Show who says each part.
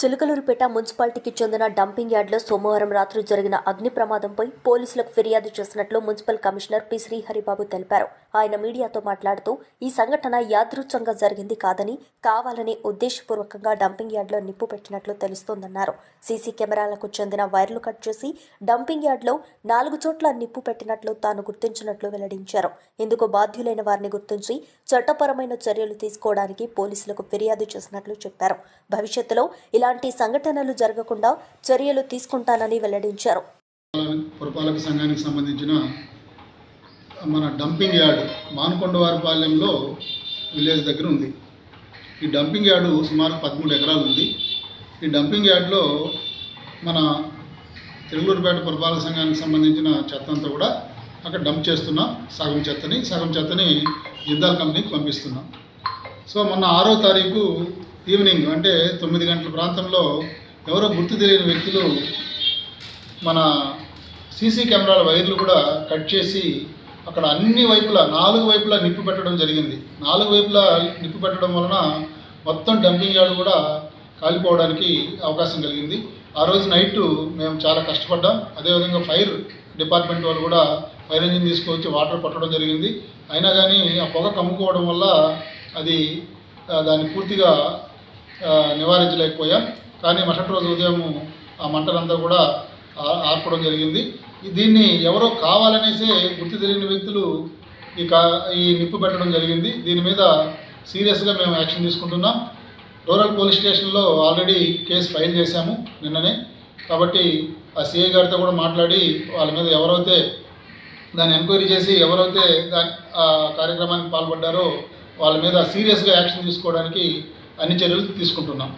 Speaker 1: చిలుకలూరుపేట మున్సిపాలిటీకి చెందిన డంపింగ్ యార్డ్లో సోమవారం రాత్రి జరిగిన అగ్ని ప్రమాదంపై పోలీసులకు ఫిర్యాదు చేసినట్లు మున్సిపల్ కమిషనర్ పి శ్రీహరిబాబు తెలిపారు. ఆయన మీడియాతో మాట్లాడుతూ ఈ సంఘటన యాదృచ్ఛంగా జరిగింది కాదని కావాలని ఉద్దేశపూర్వకంగా డంపింగ్ యార్డ్లో నిప్పు పెట్టినట్లు తెలుస్తోందన్నారు. సీసీ కెమెరాలకు చెందిన వైర్లు కట్ చేసి డంపింగ్ యార్డ్లో నాలుగు చోట్ల నిప్పు పెట్టినట్లు తాను గుర్తించినట్లు వెల్లడించారు. ఇందుకు బాధ్యులైన వారిని గుర్తించి చట్టపరమైన చర్యలు తీసుకోవడానికి పోలీసులకు ఫిర్యాదు చేసినట్లు చెప్పారు. భవిష్యత్తులో ఇలా ఇలాంటి సంఘటనలు జరగకుండా చర్యలు తీసుకుంటానని వెల్లడించారు.
Speaker 2: పురపాలక సంఘానికి సంబంధించిన మన డంపింగ్ యార్డ్ మానకొండవారిపాలెంలో విలేజ్ దగ్గర ఉంది. ఈ డంపింగ్ యార్డు సుమారు పదమూడు ఎకరాలు ఉంది. ఈ డంపింగ్ యార్డ్లో మన తిరుగులూరుపేట పురపాలక సంఘానికి సంబంధించిన చెత్త అంతా కూడా అక్కడ డంప్ చేస్తున్నాం. సగం చెత్తని సగం చెత్తని జిందాల్ కంపెనీకి పంపిస్తున్నాం. సో మొన్న ఆరో తారీఖు ఈవినింగ్ అంటే తొమ్మిది గంటల ప్రాంతంలో ఎవరో గుర్తు తెలియని వ్యక్తులు మన సీసీ కెమెరాల వైర్లు కూడా కట్ చేసి అక్కడ అన్ని వైపులా నాలుగు వైపులా నిప్పు పెట్టడం జరిగింది. నాలుగు వైపులా నిప్పు పెట్టడం వలన మొత్తం డంపింగ్ యార్డ్ కూడా కాలిపోవడానికి అవకాశం కలిగింది. ఆ రోజు నైట్ మేము చాలా కష్టపడ్డాం. అదేవిధంగా ఫైర్ డిపార్ట్మెంట్ వాళ్ళు కూడా ఫైర్ ఇంజిన్ తీసుకొచ్చి వాటర్ కొట్టడం జరిగింది. అయినా కానీ ఆ పొగ కమ్ముకోవడం వల్ల అది దాన్ని పూర్తిగా నివారించలేకపోయాం. కానీ మరుసటి రోజు ఉదయం ఆ మంటలంతా కూడా ఆర్పడం జరిగింది. దీన్ని ఎవరో కావాలనేసే గుర్తు తెలియని వ్యక్తులు ఈ కా ఈ నిప్పు పెట్టడం జరిగింది. దీని మీద సీరియస్గా మేము యాక్షన్ తీసుకుంటున్నాం. రూరల్ పోలీస్ స్టేషన్లో ఆల్రెడీ కేసు ఫైల్ చేశాము నిన్ననే. కాబట్టి ఆ సిఐ గారితో కూడా మాట్లాడి వాళ్ళ మీద ఎవరైతే దాన్ని ఎంక్వైరీ చేసి ఎవరైతే దాని ఆ కార్యక్రమానికి పాల్పడ్డారో వాళ్ళ మీద సీరియస్గా యాక్షన్ తీసుకోవడానికి అన్ని చర్యలు తీసుకుంటున్నాం.